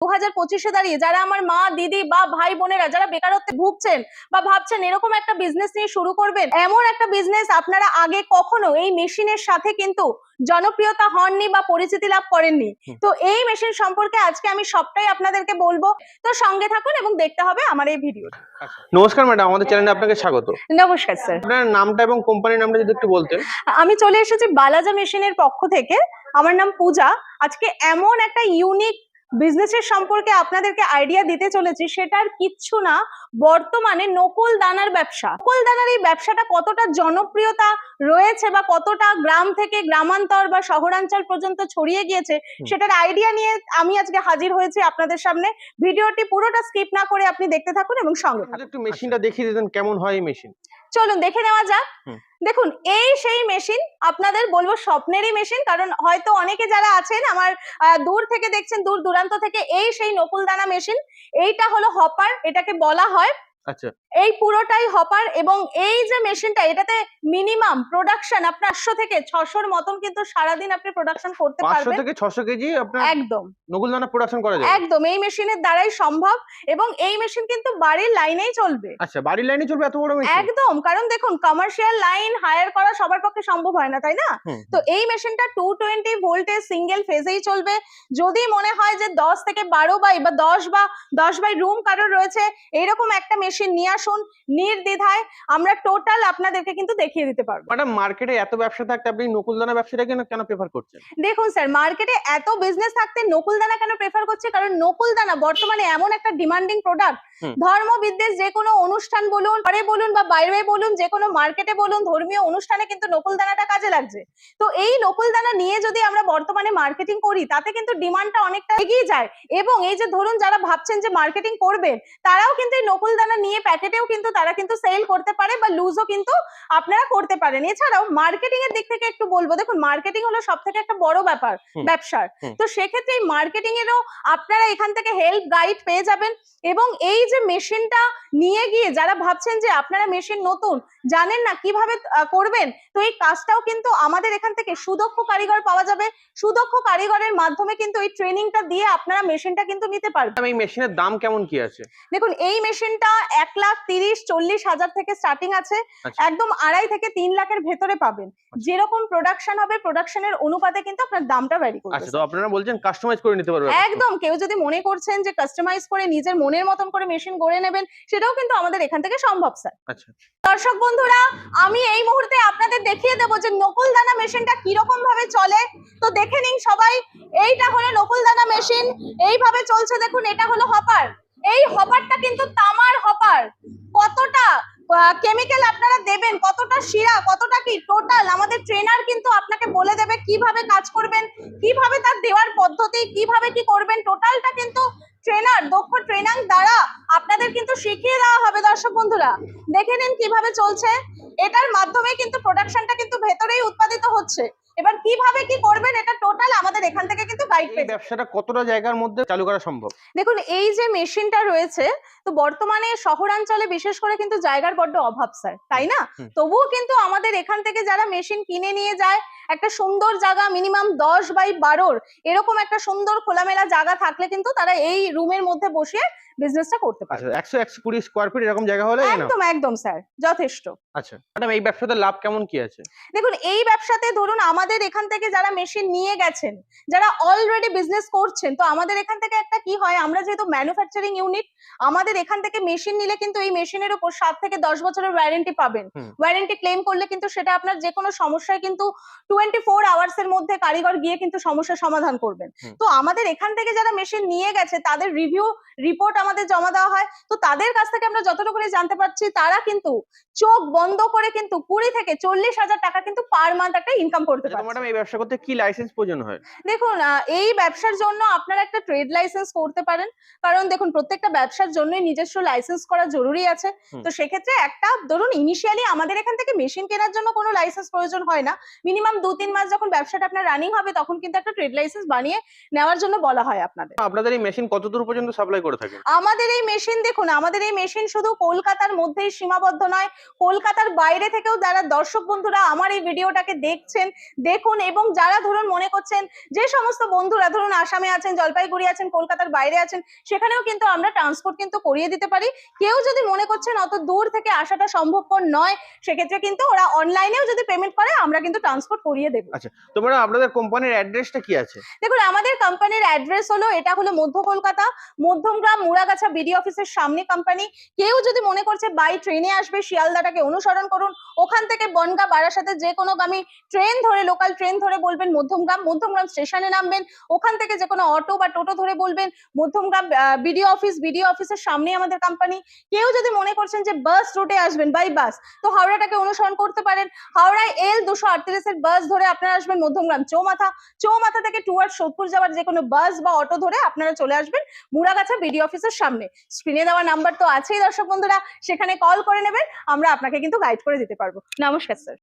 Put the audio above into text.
দু হাজার পঁচিশে দাঁড়িয়ে যারা আমার মা দিদি বা ভাই বোনেরা যারা বেকারত্বে ভুগছেন বা ভাবছেন এরকম একটা বিজনেস নিয়ে শুরু করবেন এমন একটা বিজনেস আপনারা আগে কখনো এই মেশিনের সাথে কিন্তু জনপ্রিয়তা হননি বা পরিচিতি লাভ করেননি। তো এই মেশিন সম্পর্কে আজকে আমি সবটাই আপনাদেরকে বলব। তো সঙ্গে থাকুন এবং দেখতে হবে আমার এই ভিডিও নমস্কার ম্যাডাম আমাদের চ্যানেলে আপনাকে স্বাগত। নমস্কার স্যার আপনার নামটা এবং কোম্পানির নামটা যদি একটু বলতেন। আমি চলে এসেছি বালাজা মেশিনের পক্ষ থেকে। আমার নাম পূজা। আজকে এমন একটা ইউনিক বিজনেসের সম্পর্কে আপনাদেরকে আইডিয়া দিতে চলেছি সেটার কিচ্ছু না। বর্তমানে নকল দানার ব্যবসা। নকুল দানার এই ব্যবসাটা কতটা জনপ্রিয়তা রয়েছে বা কতটা গ্রাম থেকে গ্রামান্তর বা শহরাঞ্চল পর্যন্ত ছড়িয়ে গিয়েছে সেটার আইডিয়া নিয়ে আমি আজকে হাজির হয়েছি আপনাদের সামনে। ভিডিওটি পুরোটা স্কিপ না করে আপনি দেখতে থাকুন এবং সঙ্গে একটু মেশিনটা দেখিয়ে দিতেন কেমন হয় এই মেশিন চলুন দেখে নেওয়া যাক। দেখুন এই সেই মেশিন আপনাদের বলব স্বপ্নেরই মেশিন কারণ হয়তো অনেকে যারা আছেন আমার আহ, দূর থেকে দেখছেন দূর দূরান্ত থেকে এই সেই নকুলদানা মেশিন এইটা হলো হপার এটাকে বলা হয়। আচ্ছা। এই পুরোটাই হপার এবং এই যে মেশিনটা এটাতে মিনিমাম প্রোডাকশন আপনার আটশো থেকে ছশোর মতন কিন্তু সারাদিন আপনি প্রোডাকশন করতে পারবেন। থেকে ছশো কেজি আপনার একদম। নকুলদানা প্রোডাকশন করা যায় একদম এই মেশিনের দ্বারাই সম্ভব এবং এই মেশিন কিন্তু বাড়ির লাইনেই চলবে। আচ্ছা বাড়ির লাইনে চলবে এত বড় মেশিন একদম কারণ দেখুন কমার্শিয়াল লাইন হায়ার করা সবার পক্ষে সম্ভব হয় না তাই না? তো এই মেশিনটা টু টোয়েন্টি ভোল্টেজ সিঙ্গেল ফেজেই চলবে। যদি মনে হয় যে দশ থেকে বারো বাই বা দশ বা দশ বাই রুম কারোর রয়েছে এরকম একটা মেশিন নিয়ে আসুন নির্দ্বিধায় আমরা টোটাল আপনাদেরকে কিন্তু দেখিয়ে দিতে পারব। ম্যাডাম মার্কেটে এত ব্যবসা থাকতে আপনি নকুলদানা ব্যবসাটা কেন কেন প্রেফার করছেন? দেখুন স্যার মার্কেটে এত বিজনেস থাকতে নকুলদানা কেন প্রেফার করছে? কারণ নকুলদানা বর্তমানে এমন একটা ডিমান্ডিং প্রোডাক্ট ধর্ম বিদ্বেষ যে কোনো অনুষ্ঠান বলুন ঘরে বলুন বা বাইরে বলুন যে কোনো মার্কেটে বলুন ধর্মীয় অনুষ্ঠানে কিন্তু নকুলদানাটা কাজে লাগছে। তো এই নকুলদানা নিয়ে যদি আমরা বর্তমানে মার্কেটিং করি তাতে কিন্তু ডিমান্ডটা অনেকটা এগিয়ে যায়। এবং এই যে ধরুন যারা ভাবছেন যে মার্কেটিং করবেন তারাও কিন্তু এই নকুলদানা নিয়ে প্যাকেটেও কিন্তু তারা কিন্তু সেল করতে পারে বা লুজও কিন্তু আপনারা করতে পারেন। এছাড়াও মার্কেটিং এর দিক থেকে একটু বলব দেখুন মার্কেটিং হলো সব থেকে একটা বড় ব্যাপার ব্যবসার। তো সেক্ষেত্রে এই মার্কেটিং এরও আপনারা এখান থেকে হেল্প গাইড পেয়ে যাবেন এবং এই যে মেশিনটা নিয়ে গিয়ে যারা ভাবছেন যে আপনারা মেশিন নতুন জানেন না কীভাবে করবেন তো এই কাজটাও কিন্তু আমাদের এখান থেকে সুদক্ষ কারিগর পাওয়া যাবে। সুদক্ষ কারিগরের মাধ্যমে কিন্তু এই ট্রেনিংটা দিয়ে আপনারা মেশিনটা কিন্তু নিতে পারবেন। এই মেশিনের দাম কেমন কি আছে? দেখুন এই মেশিনটা এক লাখ তিরিশ চল্লিশ হাজার থেকে স্টার্টিং আছে। আচ্ছা। একদম আড়াই থেকে তিন লাখের ভেতরে পাবেন। যেরকম প্রোডাকশন হবে প্রোডাকশনের অনুপাতে কিন্তু আপনার দামটা ভ্যারি করবে। আচ্ছা তো আপনারা বলছেন কাস্টমাইজ করে নিতে পারবেন একদম কেউ যদি মনে করছেন যে কাস্টমাইজ করে নিজের মনের মতন করে মেশিন গড়ে নেবেন সেটাও কিন্তু আমাদের এখান থেকে সম্ভব স্যার আচ্ছা। দর্শক বন্ধুরা আমি এই মুহূর্তে আপনাদের দেখিয়ে দেবো যে নকুল দানা মেশিনটা কীরকম ভাবে চলে। তো দেখে নিন সবাই এইটা হলো নকুল দানা মেশিন এইভাবে চলছে দেখুন এটা হলো হপার এই হপারটা কিন্তু তামার হপার। কতটা কেমিক্যাল আপনারা দেবেন, কতটা শিরা, কতটা কি টোটাল আমাদের ট্রেনার কিন্তু আপনাকে বলে দেবে কীভাবে কাজ করবেন, কীভাবে তার দেওয়ার পদ্ধতি, কীভাবে কি করবেন টোটালটা কিন্তু ট্রেনার দক্ষ ট্রেনার দ্বারা আপনাদের কিন্তু শিখিয়ে দেওয়া হবে, দর্শক বন্ধুরা। দেখে নিন কীভাবে চলছে। এটার মাধ্যমে কিন্তু প্রোডাকশনটা কিন্তু ভেতরেই উৎপাদিত হচ্ছে। এবার কীভাবে কি করবেন এটা টোটাল আমাদের এখান থেকে কিন্তু গাইড পেয়ে। ব্যবসাটা কতটা জায়গার মধ্যে চালু করা সম্ভব? দেখুন এই যে মেশিনটা রয়েছে তো বর্তমানে শহরাঞ্চলে বিশেষ করে কিন্তু জায়গার বড্ড অভাব স্যার তাই না? তবুও কিন্তু আমাদের এখান থেকে যারা মেশিন কিনে নিয়ে যায় একটা সুন্দর জায়গা মিনিমাম দশ বাই বারোর এরকম একটা সুন্দর খোলামেলা জায়গা থাকলে কিন্তু তারা এই রুমের মধ্যে বসে বিজনেসটা করতে পারে আচ্ছা একশো একশো কুড়ি স্কোয়ার ফিট এরকম জায়গা হলে একদম একদম স্যার যথেষ্ট। আচ্ছা ম্যাডাম এই ব্যবসাতে লাভ কেমন কি আছে? দেখুন এই ব্যবসাতে ধরুন আমাদের এখান থেকে যারা মেশিন নিয়ে গেছেন যারা অলরেডি বিজনেস করছেন তো আমাদের এখান থেকে একটা কি হয়? আমরা যেহেতু ম্যানুফ্যাকচারিং ইউনিট আমাদের এখান থেকে মেশিন নিলে কিন্তু এই মেশিনের উপর সাত থেকে দশ বছরের ওয়ারেন্টি পাবেন। ওয়ারেন্টি ক্লেম করলে কিন্তু সেটা আপনার যে কোনো সমস্যায় কিন্তু টোয়েন্টি ফোর আওয়ার্স এর মধ্যে কারিগর গিয়ে কিন্তু সমস্যার সমাধান করবেন। তো আমাদের এখান থেকে যারা মেশিন নিয়ে গেছে তাদের রিভিউ রিপোর্ট আমাদের জমা দেওয়া হয় তো তাদের কাছ থেকে আমরা যতটুকু জানতে পারছি তারা কিন্তু চোখ বন্ধ করে কিন্তু কুড়ি থেকে চল্লিশ হাজার টাকা কিন্তু পার মান্থ একটা ইনকাম করতে আচ্ছা, ম্যাডাম এই ব্যবসা করতে কি লাইসেন্স প্রয়োজন হয়? দেখুন এই ব্যবসার জন্য আপনারা একটা ট্রেড লাইসেন্স করতে পারেন। কারণ দেখুন প্রত্যেকটা ব্যবসার জন্যই নিজস্ব লাইসেন্স করা জরুরি আছে। তো সেক্ষেত্রে একটা ধরুন ইনিশিয়ালি আমাদের এখান থেকে মেশিন কেনার জন্য কোনো লাইসেন্স প্রয়োজন হয় না। মিনিমাম দু তিন মাস যখন ব্যবসাটা আপনার রানিং হবে তখন কিন্তু একটা ট্রেড লাইসেন্স বানিয়ে নেওয়ার জন্য বলা হয় আপনাদের। আপনাদের এই মেশিন কত দূর পর্যন্ত সাপ্লাই করে থাকেন? আমাদের এই মেশিন দেখুন আমাদের এই মেশিন শুধু কলকাতার মধ্যেই সীমাবদ্ধ নয় কলকাতার বাইরে থেকেও যারা দর্শক বন্ধুরা আমার এই ভিডিওটাকে দেখছেন দেখুন এবং যারা ধরুন মনে করছেন যে সমস্ত বন্ধুরা ধরুন আসামে আছেন জলপাইগুড়ি আছেন কলকাতার বাইরে আছেন সেখানেও কিন্তু আমরা ট্রান্সপোর্ট কিন্তু করিয়ে দিতে পারি। কেউ যদি মনে করছেন অত দূর থেকে আসাটা সম্ভবপর নয় সেক্ষেত্রে কিন্তু ওরা অনলাইনেও যদি পেমেন্ট করে আমরা কিন্তু ট্রান্সপোর্ট করিয়ে দেবো। তো ম্যাডাম আপনাদের কোম্পানির অ্যাড্রেসটা কি আছে? দেখুন আমাদের কোম্পানির অ্যাড্রেস হলো এটা হলো মধ্য কলকাতা মধ্যমগ্রাম মুড়াগাছা বিডি অফিসের সামনে কোম্পানি কেউ যদি মনে করছে, বাই, ট্রেনে আসবে, শিয়ালদাটাকে অনুসরণ করুন। ওখান থেকে বনগা, বারাসাতে যে কোনো গামী ট্রেন ধরে লোকাল ট্রেন ধরে বলবেন, মধ্যমগ্রাম মধ্যমগ্রাম স্টেশনে নামবেন। ওখান থেকে যে কোনো অটো বা টোটো ধরে বলবেন, মধ্যমগ্রাম বিডিও অফিস বিডিও অফিসের সামনে আমাদের কোম্পানি কেউ যদি মনে করছেন যে, বাস রুটে আসবেন, বাই, বাস তো হাওড়াটাকে অনুসরণ করতে পারেন। হাওড়ায় এল দুশো আটত্রিশের বাস ধরে আপনারা আসবেন মধ্যমগ্রাম চৌমাথা। চৌমাথা থেকে টুয়ার্ড সোদপুর যাওয়ার যে কোনো বাস বা অটো ধরে আপনারা চলে আসবেন। মুড়াগাছা বিডি অফিসের সামনে। স্ক্রিনে দেওয়া নাম্বার তো আছেই দর্শক বন্ধুরা, সেখানে কল করে নেবেন, আমরা আপনাকে কিন্তু গাইড করে দিতে পারব। নমস্কার স্যার